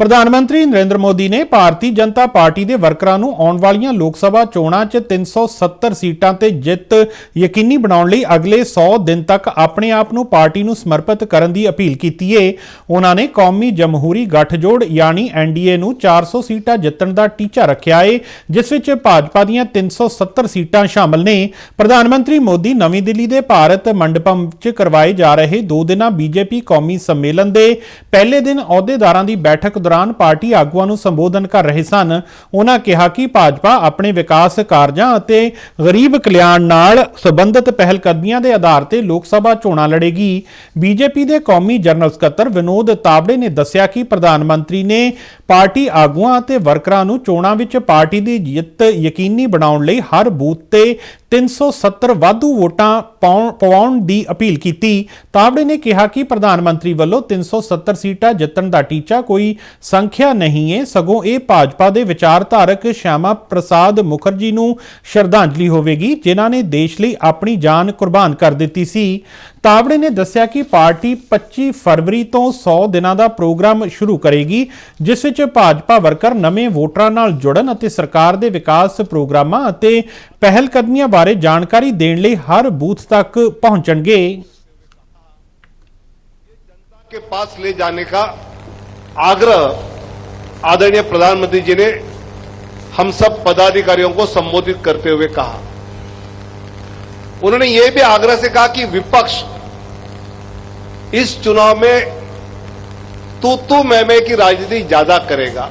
ਪ੍ਰਧਾਨ ਮੰਤਰੀ ਨਰਿੰਦਰ ਮੋਦੀ ਨੇ ਭਾਰਤੀ ਜਨਤਾ ਪਾਰਟੀ ਦੇ ਵਰਕਰਾਂ ਨੂੰ ਆਉਣ ਵਾਲੀਆਂ ਲੋਕ ਸਭਾ ਚੋਣਾਂ 'ਚ 370 ਸੀਟਾਂ ਤੇ ਜਿੱਤ ਯਕੀਨੀ ਬਣਾਉਣ ਲਈ ਅਗਲੇ 100 ਦਿਨ ਤੱਕ ਆਪਣੇ ਆਪ ਨੂੰ ਪਾਰਟੀ ਨੂੰ ਸਮਰਪਿਤ ਕਰਨ ਦੀ ਅਪੀਲ ਕੀਤੀ ਏ। ਉਹਨਾਂ ਨੇ ਕੌਮੀ ਜਮਹੂਰੀ ਗੱਠਜੋੜ ਯਾਨੀ ਐਨਡੀਏ ਨੂੰ 400 ਸੀਟਾਂ ਜਿੱਤਣ ਦਾ ਟੀਚਾ ਰੱਖਿਆ ਏ, ਜਿਸ ਵਿੱਚ ਭਾਜਪਾ ਦੀਆਂ 370 ਸੀਟਾਂ ਸ਼ਾਮਲ ਨੇ। ਪ੍ਰਧਾਨ ਮੰਤਰੀ ਮੋਦੀ ਨਵੀਂ ਦਿੱਲੀ ਦੇ ਭਾਰਤ ਮੰਡਪਮ 'ਚ ਕਰਵਾਏ ਜਾ ਰਹੇ ਦੋ ਦਿਨਾਂ ਬੀਜੇਪੀ ਕੌਮੀ ਸੰਮੇਲਨ ਦੇ ਪਹਿਲੇ ਦਿਨ ਅਹੁਦੇਦਾਰਾਂ ਦੀ ਬੈਠਕ ਦੌਰਾਨ ਪਾਰਟੀ ਆਗੂਆਂ ਨੂੰ ਸੰਬੋਧਨ ਕਰ ਰਹੇ ਸਨ। ਉਹਨਾਂ ਕਿਹਾ ਕਿ ਭਾਜਪਾ ਆਪਣੇ ਵਿਕਾਸ ਕਾਰਜਾਂ ਅਤੇ ਗਰੀਬ ਕਲਿਆਣ ਨਾਲ ਸੰਬੰਧਿਤ ਪਹਿਲਕਦਮੀਆਂ ਦੇ ਆਧਾਰ ਤੇ ਲੋਕ ਸਭਾ ਚੋਣਾਂ ਲੜੇਗੀ। ਬੀਜੇਪੀ ਦੇ ਕੌਮੀ ਜਨਰਲ ਸਕੱਤਰ ਵਿਨੋਦ ਤਾਬੜੇ ਨੇ ਦੱਸਿਆ ਕਿ ਪ੍ਰਧਾਨ ਮੰਤਰੀ ਨੇ ਪਾਰਟੀ ਆਗੂਆਂ ਅਤੇ ਵਰਕਰਾਂ ਨੂੰ ਚੋਣਾਂ ਵਿੱਚ ਪਾਰਟੀ ਦੀ ਜਿੱਤ ਯਕੀਨੀ ਬਣਾਉਣ ਲਈ ਹਰ ਬੂਥ ਤੇ 370 ਵਾਧੂ ਵੋਟਾਂ ਪਾਉਣ- ਪਵਾਉਣ ਦੀ ਅਪੀਲ ਕੀਤੀ। ਤਾਵੜੇ ਨੇ ਕਿਹਾ ਕਿ ਪ੍ਰਧਾਨ ਮੰਤਰੀ ਵੱਲੋਂ 370 ਸੀਟਾਂ ਜਿੱਤਣ ਦਾ ਟੀਚਾ ਕੋਈ ਸੰਖਿਆ ਨਹੀਂ ਹੈ ਸਗੋਂ ਇਹ ਭਾਜਪਾ ਦੇ ਵਿਚਾਰਧਾਰਕ ਸ਼ਿਆਮਾ ਪ੍ਰਸਾਦ ਮੁਖਰਜੀ ਨੂੰ ਸ਼ਰਧਾਂਜਲੀ ਹੋਵੇਗੀ, ਜਿਨ੍ਹਾਂ ਨੇ ਦੇਸ਼ ਲਈ ਆਪਣੀ ਜਾਨ ਕੁਰਬਾਨ ਕਰ ਦਿੱਤੀ ਸੀ। ਤਾਵੜੇ ਨੇ ਦੱਸਿਆ ਕਿ ਪਾਰਟੀ 25 ਫਰਵਰੀ ਤੋਂ 100 ਦਿਨਾਂ ਦਾ ਪ੍ਰੋਗਰਾਮ ਸ਼ੁਰੂ ਕਰੇਗੀ ਜਿਸ ਵਿੱਚ ਭਾਜਪਾ ਵਰਕਰ ਨਵੇਂ ਵੋਟਰਾਂ ਨਾਲ ਜੁੜਨ ਅਤੇ ਸਰਕਾਰ ਦੇ ਵਿਕਾਸ ਪ੍ਰੋਗਰਾਮਾਂ ਅਤੇ ਪਹਿਲ ਕਦਮੀਆਂ ਬਾਰੇ ਜਾਣਕਾਰੀ ਦੇਣ ਲਈ ਹਰ ਬੂਥ ਤੱਕ ਪਹੁੰਚਣਗੇ के पास ले जाने का आग्रह आदरणीय प्रधानमंत्री जी ने हम सब पदाधिकारियों को संबोधित करते हुए कहा उन्होंने यह भी आग्रह से कहा कि विपक्ष इस चुनाव में तू तू मैं मैं की राजनीति ज़्यादा करेगा,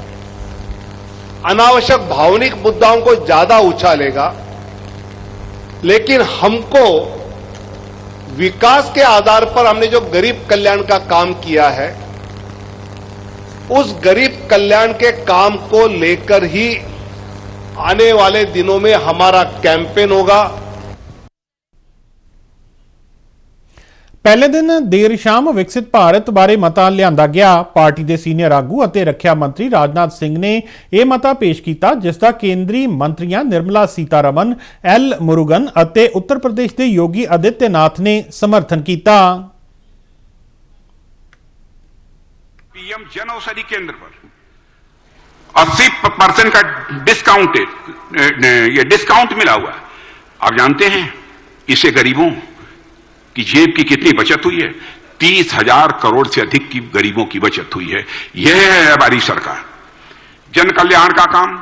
अनावश्यक भावनिक मुद्दाओं को ज़्यादा उछालेगा लेकिन हमको विकास के आधार पर हमने जो गरीब कल्याण का काम किया है, उस गरीब कल्याण के काम को लेकर ही आने वाले दिनों में हमारा कैंपेन होगा। ਪਹਿਲੇ ਦਿਨ ਦੇਰ ਸ਼ਾਮ ਵਿਕਸਿਤ ਭਾਰਤ ਬਾਰੇ ਮਤਾ ਲਿਆਂਦਾ ਗਿਆ ਪਾਰਟੀ ਦੇ ਸੀਨੀਅਰ ਆਗੂ ਅਤੇ ਰੱਖਿਆ ਮੰਤਰੀ ਰਾਜਨਾਥ ਸਿੰਘ ਨੇ ਇਹ ਮਤਾ ਪੇਸ਼ ਕੀਤਾ ਜਿਸ ਦਾ ਕੇਂਦਰੀ ਮੰਤਰੀਆਂ ਨਿਰਮਲਾ ਸੀਤਾਰਮਨ ਐਲ ਮੁਰੂਗਨ ਅਤੇ ਉੱਤਰ ਪ੍ਰਦੇਸ਼ ਦੇ ਯੋਗੀ ਆਦਿੱਤਿਆਨਾਥ ਨੇ ਸਮਰਥਨ ਕੀਤਾ पीएम जन औषधि केंद्र पर 80 परसेंट का डिस्काउंटेड ये डिस्काउंट मिला हुआ है आप जानते हैं इससे गरीबों की जेब की कितनी बचत हुई है? तीस हज़ार करोड़ से अधिक की गरीबों की बचत हुई है। यह है हमारी सरकार। जन कल्याण का काम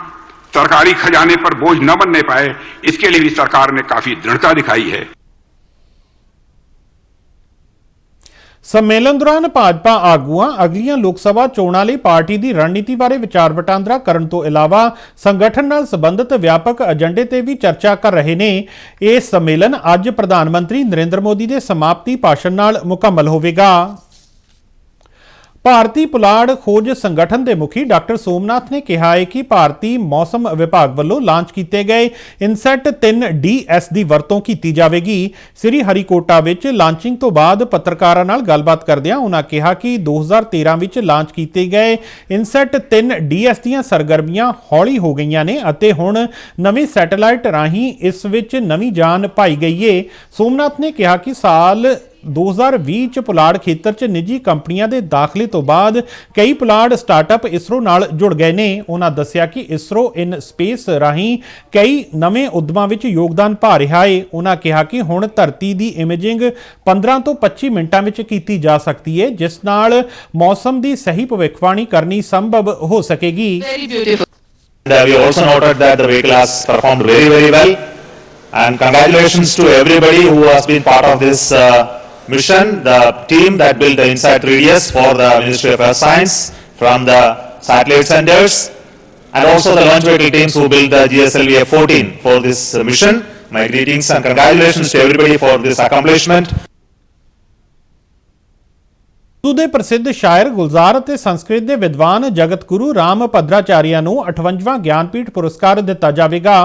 सरकारी खजाने पर बोझ न बनने पाए, इसके लिए भी सरकार ने काफ़ी दृढ़ता दिखाई है। ਸੰਮੇਲਨ ਦੌਰਾਨ ਭਾਜਪਾ ਆਗੂਆਂ ਅਗਲੀਆਂ ਲੋਕ ਸਭਾ ਚੋਣਾਂ ਲਈ ਪਾਰਟੀ ਦੀ ਰਣਨੀਤੀ ਬਾਰੇ ਵਿਚਾਰ ਵਟਾਂਦਰਾ ਕਰਨ ਤੋਂ ਇਲਾਵਾ ਸੰਗਠਨ ਨਾਲ ਸੰਬੰਧਿਤ ਵਿਆਪਕ ਏਜੰਡੇ ਤੇ ਵੀ ਚਰਚਾ ਕਰ ਰਹੇ ਨੇ। ਇਹ ਸੰਮੇਲਨ ਅੱਜ ਪ੍ਰਧਾਨ ਮੰਤਰੀ ਨਰਿੰਦਰ ਮੋਦੀ ਦੇ ਸਮਾਪਤੀ ਭਾਸ਼ਣ ਨਾਲ ਮੁਕੰਮਲ ਹੋਵੇਗਾ। ਭਾਰਤੀ ਪੁਲਾੜ ਖੋਜ ਸੰਗਠਨ ਦੇ ਮੁਖੀ ਡਾਕਟਰ ਸੋਮਨਾਥ ਨੇ ਕਿਹਾ ਹੈ ਕਿ ਭਾਰਤੀ ਮੌਸਮ ਵਿਭਾਗ ਵੱਲੋਂ ਲਾਂਚ ਕੀਤੇ ਗਏ ਇਨਸੈਟ 3DS ਦੀ ਵਰਤੋਂ ਕੀਤੀ ਜਾਵੇਗੀ। ਸ੍ਰੀ ਹਰੀਕੋਟਾ ਵਿੱਚ ਲਾਂਚਿੰਗ ਤੋਂ ਬਾਅਦ ਪੱਤਰਕਾਰਾਂ ਨਾਲ ਗੱਲਬਾਤ ਕਰਦਿਆਂ ਉਹਨਾਂ ਕਿਹਾ ਕਿ 2013 ਵਿੱਚ ਲਾਂਚ ਕੀਤੇ ਗਏ ਇਨਸੈਟ 3DS ਦੀਆਂ ਸਰਗਰਮੀਆਂ ਹੌਲੀ ਹੋ ਗਈਆਂ ਨੇ ਅਤੇ ਹੁਣ ਨਵੇਂ ਸੈਟੇਲਾਈਟ ਰਾਹੀਂ ਇਸ ਵਿੱਚ ਨਵੀਂ ਜਾਨ ਪਾਈ ਗਈ ਏ। ਸੋਮਨਾਥ ਨੇ ਕਿਹਾ ਕਿ ਸਾਲ 2020 ਚ ਪੁਲਾੜ ਖੇਤਰ ਚ ਨਿੱਜੀ ਕੰਪਨੀਆਂ ਦੇ ਦਾਖਲੇ ਤੋਂ ਬਾਅਦ ਕਈ ਪੁਲਾੜ ਸਟਾਰਟਅਪ ਇਸਰੋ ਨਾਲ ਜੁੜ ਗਏ ਨੇ। ਉਹਨਾਂ ਦੱਸਿਆ ਕਿ ਇਸਰੋ ਇਨ ਸਪੇਸ ਰਾਹੀਂ ਕਈ ਨਵੇਂ ਉਦਮਾਂ ਵਿੱਚ ਯੋਗਦਾਨ ਪਾ ਰਿਹਾ ਹੈ ਉਹਨਾਂ ਕਿਹਾ ਕਿ ਹੁਣ ਧਰਤੀ ਦੀ ਇਮੇਜਿੰਗ 15 ਤੋਂ 25 ਮਿੰਟਾਂ ਵਿੱਚ ਕੀਤੀ ਜਾ ਸਕਦੀ ਹੈ ਜਿਸ ਨਾਲ ਮੌਸਮ ਦੀ ਸਹੀ ਭਵਿੱਖਬਾਣੀ ਕਰਨੀ ਸੰਭਵ ਹੋ ਸਕੇਗੀ। Uh, we also noted that the vehicle has performed very, very well. And congratulations to everybody who has been part of this uh, mission, the team that built the Insight 3DS for the Ministry of Earth Science from the satellite centers, and also the launch vehicle teams who built the GSLV F-14 for this mission. My greetings and congratulations to everybody for this accomplishment. Urdu ਦੇ ਪ੍ਰਸਿੱਧ ਸ਼ਾਇਰ, ਗੁਲਜ਼ਾਰ ਅਤੇ ਸੰਸਕ੍ਰਿਤ ਦੇ ਵਿਦਵਾਨ ਜਗਤ ਗੁਰੂ ਰਾਮ ਭਦਰਾਚਾਰੀਆ ਨੂੰ 58ਵਾਂ ਗਿਆਨਪੀਠ ਪੁਰਸਕਾਰ ਦਿੱਤਾ ਜਾਵੇਗਾ।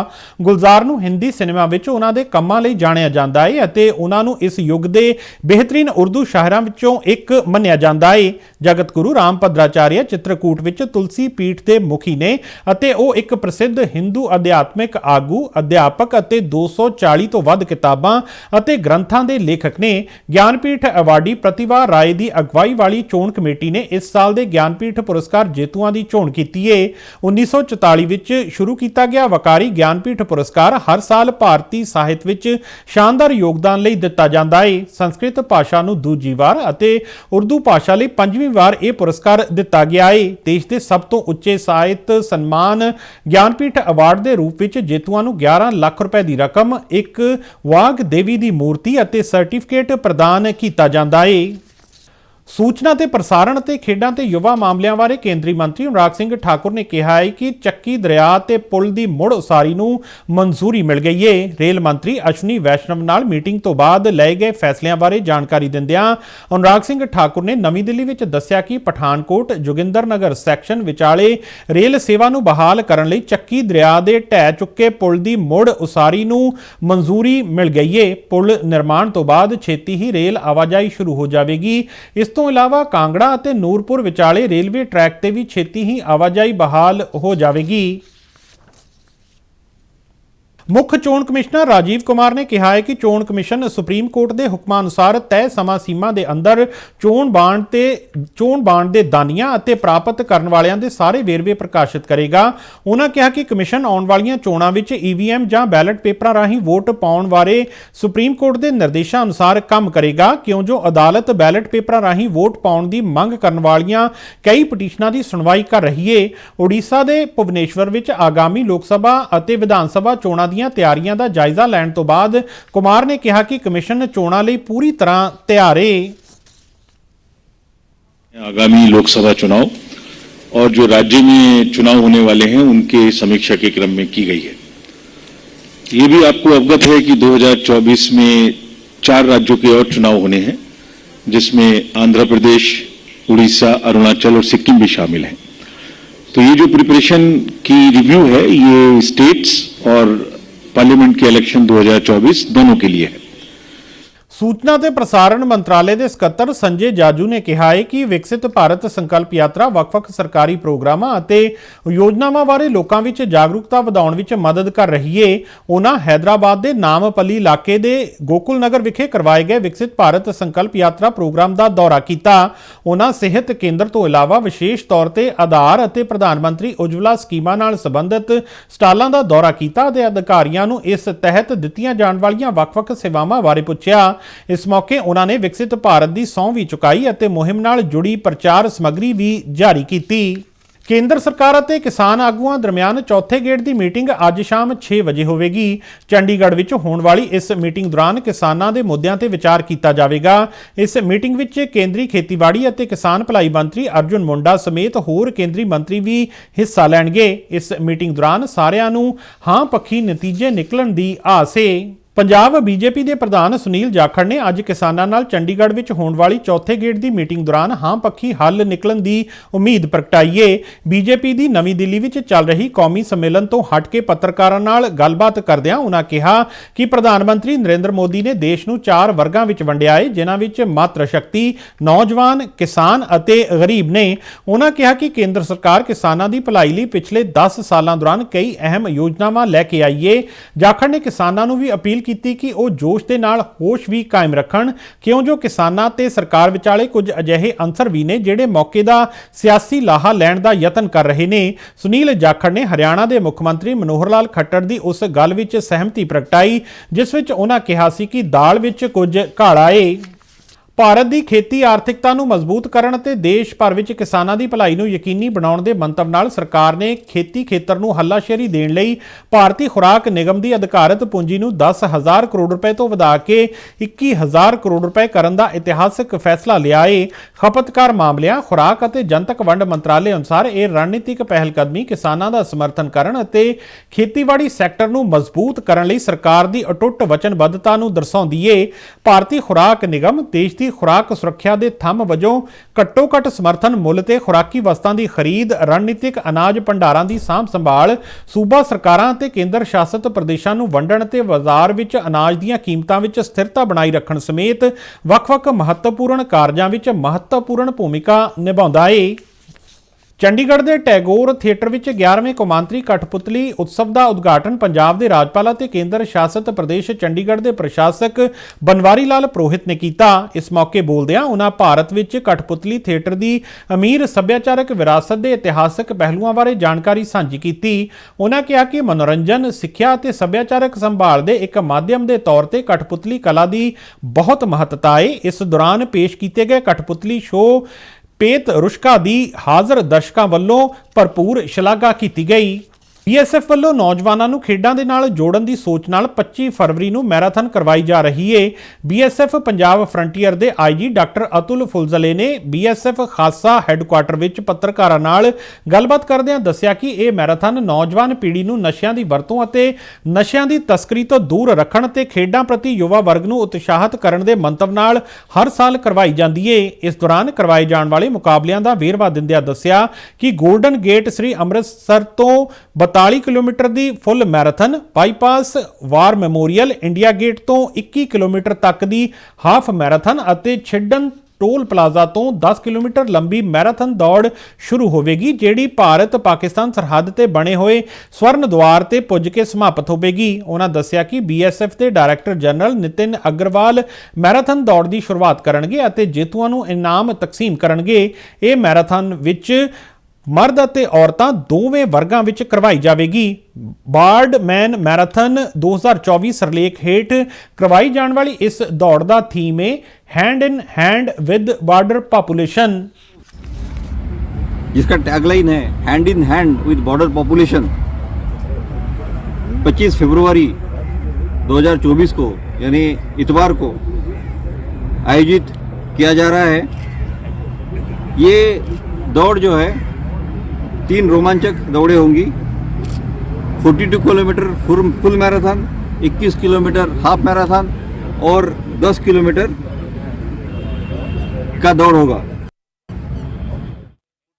ਗੁਲਜ਼ਾਰ ਨੂੰ ਹਿੰਦੀ ਸਿਨੇਮਾ ਵਿੱਚ ਉਹਨਾਂ ਦੇ ਕੰਮਾਂ ਲਈ ਜਾਣਿਆ ਜਾਂਦਾ ਹੈ ਅਤੇ ਉਹਨਾਂ ਨੂੰ ਇਸ ਯੁੱਗ ਦੇ ਬਿਹਤਰੀਨ ਉਰਦੂ ਸ਼ਾਇਰਾਂ ਵਿੱਚੋਂ ਇੱਕ ਮੰਨਿਆ ਜਾਂਦਾ ਹੈ ਜਗਤ ਗੁਰੂ ਰਾਮ ਭਦਰਾਚਾਰੀਆ ਚਿੱਤਰਕੂਟ ਵਿੱਚ ਤੁਲਸੀ ਪੀਠ ਦੇ ਮੁਖੀ ਨੇ ਅਤੇ ਉਹ ਇੱਕ ਪ੍ਰਸਿੱਧ ਹਿੰਦੂ ਅਧਿਆਤਮਿਕ ਆਗੂ, ਅਧਿਆਪਕ ਅਤੇ 240 ਤੋਂ ਵੱਧ ਕਿਤਾਬਾਂ ਅਤੇ ਗ੍ਰੰਥਾਂ ਦੇ ਲੇਖਕ ਨੇ। ਗਿਆਨਪੀਠ ਅਵਾਰਡੀ ਪ੍ਰਤਿਭਾ ਰਾਏ ਦੀ ਅਗਵਾਈ ਅਗਵਾਈ ਵਾਲੀ ਚੋਣ ਕਮੇਟੀ ਨੇ ਇਸ ਸਾਲ ਦੇ ਗਿਆਨਪੀਠ ਪੁਰਸਕਾਰ ਜੇਤੂਆਂ ਦੀ ਚੋਣ ਕੀਤੀ ਏ। 1944 ਵਿੱਚ ਸ਼ੁਰੂ ਕੀਤਾ ਗਿਆ ਵਕਾਰੀ ਗਿਆਨਪੀਠ ਪੁਰਸਕਾਰ ਹਰ ਸਾਲ ਭਾਰਤੀ ਸਾਹਿਤ ਵਿੱਚ ਸ਼ਾਨਦਾਰ ਯੋਗਦਾਨ ਲਈ ਦਿੱਤਾ ਜਾਂਦਾ ਏ। ਸੰਸਕ੍ਰਿਤ ਭਾਸ਼ਾ ਨੂੰ ਦੂਜੀ ਵਾਰ ਅਤੇ ਉਰਦੂ ਭਾਸ਼ਾ ਲਈ ਪੰਜਵੀਂ ਵਾਰ ਇਹ ਪੁਰਸਕਾਰ ਦਿੱਤਾ ਗਿਆ ਏ। ਦੇਸ਼ ਦੇ ਸਭ ਤੋਂ ਉੱਚੇ ਸਾਹਿਤ ਸਨਮਾਨ ਗਿਆਨਪੀਠ ਅਵਾਰਡ ਦੇ ਰੂਪ ਵਿੱਚ ਜੇਤੂਆਂ ਨੂੰ 11 ਲੱਖ ਰੁਪਏ ਦੀ ਰਕਮ, ਇੱਕ ਵਾਗ ਦੇਵੀ ਦੀ ਮੂਰਤੀ ਅਤੇ ਸਰਟੀਫਿਕੇਟ ਪ੍ਰਦਾਨ ਕੀਤਾ ਜਾਂਦਾ ਏ। ਸੂਚਨਾ ਤੇ ਪ੍ਰਸਾਰਣ ਅਤੇ ਖੇਡਾਂ ਤੇ ਯੁਵਾ ਮਾਮਲਿਆਂ ਬਾਰੇ ਕੇਂਦਰੀ ਮੰਤਰੀ ਅਨੁਰਾਗ ਸਿੰਘ ਠਾਕੁਰ ਨੇ ਕਿਹਾ ਹੈ ਕਿ ਚੱਕੀ ਦਰਿਆ ਤੇ ਪੁਲ ਦੀ ਮੁੜ ਉਸਾਰੀ ਨੂੰ ਮਨਜ਼ੂਰੀ ਮਿਲ ਗਈ ਏ। ਰੇਲ ਮੰਤਰੀ ਅਸ਼ਵਨੀ ਵੈਸ਼ਨਵ ਨਾਲ ਮੀਟਿੰਗ ਤੋਂ ਬਾਅਦ ਲਏ ਗਏ ਫੈਸਲਿਆਂ ਬਾਰੇ ਜਾਣਕਾਰੀ ਦਿੰਦਿਆਂ ਅਨੁਰਾਗ ਸਿੰਘ ਠਾਕੁਰ ਨੇ ਨਵੀਂ ਦਿੱਲੀ ਵਿੱਚ ਦੱਸਿਆ ਕਿ ਪਠਾਨਕੋਟ, ਜੋਗਿੰਦਰ ਨਗਰ ਸੈਕਸ਼ਨ ਵਿਚਾਲੇ ਰੇਲ ਸੇਵਾ ਨੂੰ ਬਹਾਲ ਕਰਨ ਲਈ ਚੱਕੀ ਦਰਿਆ ਦੇ ਢਹਿ ਚੁੱਕੇ ਪੁਲ ਦੀ ਮੁੜ ਉਸਾਰੀ ਨੂੰ ਮਨਜ਼ੂਰੀ ਮਿਲ ਗਈ ਏ। ਪੁਲ ਨਿਰਮਾਣ ਤੋਂ ਬਾਅਦ ਛੇਤੀ ਹੀ ਰੇਲ ਆਵਾਜਾਈ ਸ਼ੁਰੂ ਹੋ ਜਾਵੇਗੀ। ਇਸ ਤੋਂ ਇਲਾਵਾ ਕਾਂਗੜਾ ਅਤੇ ਨੂਰਪੁਰ ਵਿਚਾਲੇ ਰੇਲਵੇ ਟਰੈਕ ਤੇ ਵੀ ਛੇਤੀ ਹੀ ਆਵਾਜਾਈ ਬਹਾਲ ਹੋ ਜਾਵੇਗੀ। ਮੁੱਖ ਚੋਣ ਕਮਿਸ਼ਨਰ ਰਾਜੀਵ ਕੁਮਾਰ ਨੇ ਕਿਹਾ ਹੈ ਕਿ ਚੋਣ ਕਮਿਸ਼ਨ ਸੁਪਰੀਮ ਕੋਰਟ ਦੇ ਹੁਕਮਾਂ ਅਨੁਸਾਰ ਤੈਅ ਸਮਾਂ ਸੀਮਾ ਦੇ ਅੰਦਰ ਚੋਣ ਬਾਂਡ ਤੇ, ਚੋਣ ਬਾਂਡ ਦੇ ਦਾਨੀਆਂ ਅਤੇ ਪ੍ਰਾਪਤ ਕਰਨ ਵਾਲਿਆਂ ਦੇ ਸਾਰੇ ਵੇਰਵੇ ਪ੍ਰਕਾਸ਼ਿਤ ਕਰੇਗਾ। ਉਹਨਾਂ ਕਿਹਾ ਕਿ ਕਮਿਸ਼ਨ ਆਉਣ ਵਾਲੀਆਂ ਚੋਣਾਂ ਵਿੱਚ ਈਵੀਐਮ ਜਾਂ ਬੈਲਟ ਪੇਪਰਾਂ ਰਾਹੀਂ ਵੋਟ ਪਾਉਣ ਬਾਰੇ ਸੁਪਰੀਮ ਕੋਰਟ ਦੇ ਨਿਰਦੇਸ਼ਾਂ ਅਨੁਸਾਰ ਕੰਮ ਕਰੇਗਾ, ਕਿਉਂ ਜੋ ਅਦਾਲਤ ਬੈਲਟ ਪੇਪਰਾਂ ਰਾਹੀਂ ਵੋਟ ਪਾਉਣ ਦੀ ਮੰਗ ਕਰਨ ਵਾਲੀਆਂ ਕਈ ਪਟੀਸ਼ਨਾਂ ਦੀ ਸੁਣਵਾਈ ਕਰ ਰਹੀ ਏ। ਓਡੀਸ਼ਾ ਦੇ ਭੁਵਨੇਸ਼ਵਰ ਵਿੱਚ ਆਗਾਮੀ ਲੋਕ ਸਭਾ ਅਤੇ ਵਿਧਾਨ ਸਭਾ ਚੋਣਾਂ ਦੀਆਂ ਤਿਆਰੀਆਂ ਦਾ ਜਾਇਜ਼ਾ ਲੈਣ ਤੋਂ ਬਾਅਦ ਕੁਮਾਰ ਨੇ ਕਿਹਾ ਕਿ ਕਮਿਸ਼ਨ ਚੋਣਾਂ ਲਈ ਪੂਰੀ ਤਰ੍ਹਾਂ ਤਿਆਰ ਏ आगामी लोकसभा चुनाव और जो राज्य में चुनाव होने वाले हैं उनके समीक्षा के क्रम में की गई है ये भी आपको अवगत है कि 2024 में चार राज्यों के और चुनाव होने हैं जिसमें आंध्र प्रदेश उड़ीसा अरुणाचल और सिक्किम भी शामिल हैं तो ये जो प्रिपरेशन की रिव्यू है ये स्टेट्स और पार्लियामेंट के इलेक्शन 2024 दोनों के लिए है ਸੂਚਨਾ ਤੇ ਪ੍ਰਸਾਰਣ ਮੰਤਰਾਲੇ ਦੇ ਸਕੱਤਰ ਸੰਜੇ ਜਾਜੂ ਨੇ ਕਿਹਾ ਹੈ ਕਿ ਵਿਕਸਿਤ ਭਾਰਤ ਸੰਕਲਪ ਯਾਤਰਾ ਵੱਖ-ਵੱਖ ਸਰਕਾਰੀ ਪ੍ਰੋਗਰਾਮਾਂ ਅਤੇ ਯੋਜਨਾਵਾਂ ਬਾਰੇ ਲੋਕਾਂ ਵਿੱਚ ਜਾਗਰੂਕਤਾ ਵਧਾਉਣ ਵਿੱਚ ਮਦਦ ਕਰ ਰਹੀ ਹੈ ਉਹਨਾਂ ਹైదరాబాద్ ਦੇ ਨਾਮਪੱਲੀ ਇਲਾਕੇ ਦੇ ਗੋਕੁਲ ਨਗਰ ਵਿਖੇ ਕਰਵਾਏ ਗਏ ਵਿਕਸਿਤ ਭਾਰਤ ਸੰਕਲਪ ਯਾਤਰਾ ਪ੍ਰੋਗਰਾਮ ਦਾ ਦੌਰਾ ਕੀਤਾ। ਉਹਨਾਂ ਸਿਹਤ ਕੇਂਦਰ ਤੋਂ ਇਲਾਵਾ ਵਿਸ਼ੇਸ਼ ਤੌਰ ਤੇ ਆਧਾਰ ਅਤੇ ਪ੍ਰਧਾਨ ਮੰਤਰੀ ਉਜਵਲਾ ਸਕੀਮਾਂ ਨਾਲ ਸੰਬੰਧਿਤ ਸਟਾਲਾਂ ਦਾ ਦੌਰਾ ਕੀਤਾ ਅਤੇ ਅਧਿਕਾਰੀਆਂ ਨੂੰ ਇਸ ਤਹਿਤ ਦਿੱਤੀਆਂ ਜਾਣ ਵਾਲੀਆਂ ਵੱਖ-ਵੱਖ ਸੇਵਾਵਾਂ ਬਾਰੇ ਪੁੱਛਿਆ। ਇਸ ਮੌਕੇ ਉਹਨਾਂ ਨੇ ਵਿਕਸਿਤ ਭਾਰਤ ਦੀ ਸਹੁੰ ਵੀ ਚੁਕਾਈ ਅਤੇ ਮੁਹਿੰਮ ਨਾਲ ਜੁੜੀ ਪ੍ਰਚਾਰ ਸਮੱਗਰੀ ਵੀ ਜਾਰੀ ਕੀਤੀ। ਕੇਂਦਰ ਸਰਕਾਰ ਅਤੇ ਕਿਸਾਨ ਆਗੂਆਂ ਦਰਮਿਆਨ ਚੌਥੇ ਗੇੜ ਦੀ ਮੀਟਿੰਗ ਅੱਜ ਸ਼ਾਮ 6 ਵਜੇ ਹੋਵੇਗੀ। ਚੰਡੀਗੜ੍ਹ ਵਿੱਚ ਹੋਣ ਵਾਲੀ ਇਸ ਮੀਟਿੰਗ ਦੌਰਾਨ ਕਿਸਾਨਾਂ ਦੇ ਮੁੱਦਿਆਂ ਤੇ ਵਿਚਾਰ ਕੀਤਾ ਜਾਵੇਗਾ। ਇਸ ਮੀਟਿੰਗ ਵਿੱਚ ਕੇਂਦਰੀ ਖੇਤੀਬਾੜੀ ਅਤੇ ਕਿਸਾਨ ਭਲਾਈ ਮੰਤਰੀ ਅਰਜੁਨ ਮੁੰਡਾ ਸਮੇਤ ਹੋਰ ਕੇਂਦਰੀ ਮੰਤਰੀ ਵੀ ਹਿੱਸਾ ਲੈਣਗੇ। ਇਸ ਮੀਟਿੰਗ ਦੌਰਾਨ ਸਾਰਿਆਂ ਨੂੰ ਹਾਂ ਪੱਖੀ ਨਤੀਜੇ ਨਿਕਲਣ ਦੀ ਆਸ ਹੈ ਪੰਜਾਬ ਬੀਜੇਪੀ ਦੇ ਪ੍ਰਧਾਨ ਸੁਨੀਲ ਜਾਖੜ ਨੇ ਅੱਜ ਕਿਸਾਨਾਂ ਨਾਲ ਚੰਡੀਗੜ੍ਹ ਵਿੱਚ ਹੋਣ ਵਾਲੀ ਚੌਥੇ ਗੇੜ ਦੀ ਮੀਟਿੰਗ ਦੌਰਾਨ ਹਾਂ ਪੱਖੀ ਹੱਲ ਨਿਕਲਣ ਦੀ ਉਮੀਦ ਪ੍ਰਗਟਾਈ ਏ ਬੀਜੇਪੀ ਦੀ ਨਵੀਂ ਦਿੱਲੀ ਵਿੱਚ ਚੱਲ ਰਹੀ ਕੌਮੀ ਸੰਮੇਲਨ ਤੋਂ ਹਟ ਕੇ ਪੱਤਰਕਾਰਾਂ ਨਾਲ ਗੱਲਬਾਤ ਕਰਦਿਆਂ ਉਹਨਾਂ ਕਿਹਾ ਕਿ ਪ੍ਰਧਾਨ ਮੰਤਰੀ ਨਰਿੰਦਰ ਮੋਦੀ ਨੇ ਦੇਸ਼ ਨੂੰ ਚਾਰ ਵਰਗਾਂ ਵਿੱਚ ਵੰਡਿਆ ਏ, ਜਿਨ੍ਹਾਂ ਵਿੱਚ ਮਾਤਰ ਸ਼ਕਤੀ, ਨੌਜਵਾਨ, ਕਿਸਾਨ ਅਤੇ ਗਰੀਬ ਨੇ। ਉਹਨਾਂ ਕਿਹਾ ਕਿ ਕੇਂਦਰ ਸਰਕਾਰ ਕਿਸਾਨਾਂ ਦੀ ਭਲਾਈ ਲਈ ਪਿਛਲੇ 10 ਸਾਲਾਂ ਦੌਰਾਨ ਕਈ ਅਹਿਮ ਯੋਜਨਾਵਾਂ ਲੈ ਕੇ ਆਈ ਏ। ਜਾਖੜ ਨੇ ਕਿਸਾਨਾਂ ਨੂੰ ਵੀ ਅਪੀਲ ਕੀਤੀ ਕਿ ਉਹ ਜੋਸ਼ ਦੇ ਨਾਲ ਹੋਸ਼ ਵੀ ਕਾਇਮ ਰੱਖਣ। ਕਿਉਂ? ਜੋ ਕਿਸਾਨਾਂ ਤੇ ਸਰਕਾਰ ਵਿਚਾਲੇ ਕੁਝ ਅਜਿਹੇ ਅੰਸਰ ਵੀ ਨੇ, ਜਿਹੜੇ ਮੌਕੇ ਦਾ ਸਿਆਸੀ ਲਾਹਾ ਲੈਣ ਦਾ ਯਤਨ ਕਰ ਰਹੇ ਨੇ। ਸੁਨੀਲ ਜਾਖੜ ਨੇ ਹਰਿਆਣਾ ਦੇ ਮੁੱਖ ਮੰਤਰੀ ਮਨੋਹਰ ਲਾਲ ਖੱਟਰ ਦੀ ਉਸ ਗੱਲ ਵਿੱਚ ਸਹਿਮਤੀ ਪ੍ਰਗਟਾਈ, ਜਿਸ ਵਿੱਚ ਉਹਨਾਂ ਕਿਹਾ ਸੀ ਕਿ ਦਾਲ ਵਿੱਚ ਕੁਝ ਘਾੜਾ ਏ ਭਾਰਤ ਦੀ ਖੇਤੀ ਆਰਥਿਕਤਾ ਨੂੰ ਮਜ਼ਬੂਤ ਕਰਨ ਅਤੇ ਦੇਸ਼ ਭਰ ਵਿੱਚ ਕਿਸਾਨਾਂ ਦੀ ਭਲਾਈ ਨੂੰ ਯਕੀਨੀ ਬਣਾਉਣ ਦੇ ਮੰਤਵ ਨਾਲ ਸਰਕਾਰ ਨੇ ਖੇਤੀ ਖੇਤਰ ਨੂੰ ਹੱਲਾਸ਼ੇਰੀ ਦੇਣ ਲਈ ਭਾਰਤੀ ਖੁਰਾਕ ਨਿਗਮ ਦੀ ਅਧਿਕਾਰਤ ਪੂੰਜੀ ਨੂੰ 10000 ਕਰੋੜ ਰੁਪਏ ਤੋਂ ਵਧਾ ਕੇ 21000 ਕਰੋੜ ਰੁਪਏ ਕਰਨ ਦਾ ਇਤਿਹਾਸਕ ਫੈਸਲਾ ਲਿਆ ਏ। ਖਪਤਕਾਰ ਮਾਮਲਿਆਂ, ਖੁਰਾਕ ਅਤੇ ਜਨਤਕ ਵੰਡ ਮੰਤਰਾਲੇ ਅਨੁਸਾਰ ਇਹ ਰਣਨੀਤਿਕ ਪਹਿਲਕਦਮੀ ਕਿਸਾਨਾਂ ਦਾ ਸਮਰਥਨ ਕਰਨ ਅਤੇ ਖੇਤੀਬਾੜੀ ਸੈਕਟਰ ਨੂੰ ਮਜ਼ਬੂਤ ਕਰਨ ਲਈ ਸਰਕਾਰ ਦੀ ਅਟੁੱਟ ਵਚਨਬੱਧਤਾ ਨੂੰ ਦਰਸਾਉਂਦੀ ਏ। ਭਾਰਤੀ ਖੁਰਾਕ ਨਿਗਮ ਦੇਸ਼ ਦੀ ਖੁਰਾਕ ਸੁਰੱਖਿਆ ਦੇ ਥੰਮ ਵਜੋਂ ਘੱਟੋ ਘੱਟ ਸਮਰਥਨ ਮੁੱਲ ਤੇ ਖੁਰਾਕੀ ਵਸਤਾਂ ਦੀ ਖਰੀਦ, ਰਣਨੀਤਿਕ ਅਨਾਜ ਭੰਡਾਰਾਂ ਦੀ ਸਾਂਭ ਸੰਭਾਲ, ਸੂਬਾ ਸਰਕਾਰਾਂ ਅਤੇ ਕੇਂਦਰ ਸ਼ਾਸਤ ਪ੍ਰਦੇਸ਼ਾਂ ਨੂੰ ਵੰਡਣ ਤੇ ਬਾਜ਼ਾਰ ਵਿੱਚ ਅਨਾਜ ਦੀਆਂ ਕੀਮਤਾਂ ਵਿੱਚ ਸਥਿਰਤਾ ਬਣਾਈ ਰੱਖਣ ਸਮੇਤ ਵੱਖ-ਵੱਖ ਮਹੱਤਵਪੂਰਨ ਕਾਰਜਾਂ ਵਿੱਚ ਮਹੱਤਵਪੂਰਨ ਭੂਮਿਕਾ ਨਿਭਾਉਂਦਾ ਏ। ਚੰਡੀਗੜ੍ਹ ਦੇ ਟੈਗੋਰ ਥੀਏਟਰ ਵਿੱਚ 11ਵੇਂ ਕੌਮਾਂਤਰੀ ਕਠਪੁਤਲੀ ਉਤਸਵ ਦਾ ਉਦਘਾਟਨ ਪੰਜਾਬ ਦੇ ਰਾਜਪਾਲ ਅਤੇ ਕੇਂਦਰ ਸ਼ਾਸਿਤ ਪ੍ਰਦੇਸ਼ ਚੰਡੀਗੜ੍ਹ ਦੇ ਪ੍ਰਸ਼ਾਸਕ ਬਨਵਾਰੀ ਲਾਲ ਪ੍ਰੋਹਿਤ ਨੇ ਕੀਤਾ। ਇਸ ਮੌਕੇ ਬੋਲਦਿਆਂ ਉਹਨਾਂ ਭਾਰਤ ਵਿੱਚ ਕਠਪੁਤਲੀ ਥੀਏਟਰ ਦੀ ਅਮੀਰ ਸੱਭਿਆਚਾਰਕ ਵਿਰਾਸਤ ਦੇ ਇਤਿਹਾਸਕ ਪਹਿਲੂਆਂ ਬਾਰੇ ਜਾਣਕਾਰੀ ਸਾਂਝੀ ਕੀਤੀ। ਉਹਨਾਂ ਕਿਹਾ ਕਿ ਮਨੋਰੰਜਨ, ਸਿੱਖਿਆ ਅਤੇ ਸੱਭਿਆਚਾਰਕ ਸੰਭਾਲ ਦੇ ਇੱਕ ਮਾਧਿਅਮ ਦੇ ਤੌਰ ਤੇ ਕਠਪੁਤਲੀ ਕਲਾ ਦੀ ਬਹੁਤ ਮਹੱਤਤਾ ਹੈ ਇਸ ਦੌਰਾਨ ਪੇਸ਼ ਕੀਤੇ ਗਏ ਕਠਪੁਤਲੀ ਸ਼ੋਅ ਪੇਤ ਰੁਸ਼ਕਾ ਦੀ ਹਾਜ਼ਰ ਦਰਸ਼ਕਾਂ ਵੱਲੋਂ ਭਰਪੂਰ ਸ਼ਲਾਘਾ ਕੀਤੀ ਗਈ। ਬੀਐਸਐਫ ਵੱਲੋਂ ਨੌਜਵਾਨਾਂ ਨੂੰ ਖੇਡਾਂ ਦੇ ਨਾਲ ਜੋੜਨ ਦੀ ਸੋਚ ਨਾਲ 25 ਫਰਵਰੀ ਨੂੰ ਮੈਰਾਥਨ ਕਰਵਾਈ ਜਾ ਰਹੀ ਏ। ਬੀਐਸਐਫ ਪੰਜਾਬ ਫਰੰਟੀਅਰ ਦੇ ਆਈਜੀ ਡਾਕਟਰ ਅਤੁਲ ਫੁਲਜ਼ਲੇ ਨੇ ਬੀਐਸਐਫ ਖਾਸਾ ਹੈੱਡਕੁਆਟਰ ਵਿੱਚ ਪੱਤਰਕਾਰਾਂ ਨਾਲ ਗੱਲਬਾਤ ਕਰਦਿਆਂ ਦੱਸਿਆ ਕਿ ਇਹ ਮੈਰਾਥਨ ਨੌਜਵਾਨ ਪੀੜ੍ਹੀ ਨੂੰ ਨਸ਼ਿਆਂ ਦੀ ਵਰਤੋਂ ਅਤੇ ਨਸ਼ਿਆਂ ਦੀ ਤਸਕਰੀ ਤੋਂ ਦੂਰ ਰੱਖਣ ਤੇ ਖੇਡਾਂ ਪ੍ਰਤੀ ਯੁਵਾ ਵਰਗ ਨੂੰ ਉਤਸ਼ਾਹਿਤ ਕਰਨ ਦੇ ਮੰਤਵ ਨਾਲ ਹਰ ਸਾਲ ਕਰਵਾਈ ਜਾਂਦੀ ਏ। ਇਸ ਦੌਰਾਨ ਕਰਵਾਏ ਜਾਣ ਵਾਲੇ ਮੁਕਾਬਲਿਆਂ ਦਾ ਵੇਰਵਾ ਦਿੰਦਿਆਂ ਦੱਸਿਆ ਕਿ 골ਡਨ ਗੇਟ ਸ੍ਰੀ ਅੰਮ੍ਰਿਤਸਰ ਤੋਂ 42 ਕਿਲੋਮੀਟਰ ਦੀ full marathon bypass war memorial India gate ਤੋਂ 21 ਕਿਲੋਮੀਟਰ ਤੱਕ ਦੀ ਹਾਫ ਮੈਰਾਥਨ ਅਤੇ ਛਿੱਡਨ ਟੋਲ ਪਲਾਜ਼ਾ ਤੋਂ 10 ਕਿਲੋਮੀਟਰ ਲੰਬੀ ਮੈਰਾਥਨ ਦੌੜ ਸ਼ੁਰੂ ਹੋਵੇਗੀ, ਜਿਹੜੀ ਭਾਰਤ ਪਾਕਿਸਤਾਨ ਸਰਹੱਦ ਤੇ ਬਣੇ ਹੋਏ ਸਵਰਨ ਦੁਆਰ ਤੇ ਪੁੱਜ ਕੇ ਸਮਾਪਤ ਹੋਵੇਗੀ। ਉਹਨਾਂ ਦੱਸਿਆ ਕਿ ਬੀਐਸਐਫ ਦੇ director general Nitin Agarwal marathon ਦੌੜ ਦੀ ਸ਼ੁਰੂਆਤ ਕਰਨਗੇ ਅਤੇ ਜੇਤੂਆਂ ਨੂੰ ਇਨਾਮ ਤਕਸੀਮ ਕਰਨਗੇ। ਇਹ ਮੈਰਾਥਨ ਵਿੱਚ ਮਰਦ ਅਤੇ ਔਰਤਾਂ ਦੋਵੇਂ ਵਰਗਾਂ ਵਿੱਚ ਕਰਵਾਈ ਜਾਵੇਗੀ ਬਾਰਡ ਮੈਨ ਮੈਰਾਥਨ 2024 ਸਰਲੇਖ ਹੇਠ ਕਰਵਾਈ ਜਾਣ ਵਾਲੀ ਇਸ ਦੌੜ ਦਾ ਥੀਮ ਹੈ hand in hand with border population जिसका टैगलाइन है hand in hand with border population 25 फरवरी 2024 को यानी इतवार को आयोजित किया जा रहा है ये दौड़ जो है तीन रोमांचक दौड़े होंगी। 42 kilometre full marathon 21 kilometre half marathon और 10 किलोमीटर का दौड़ होगा।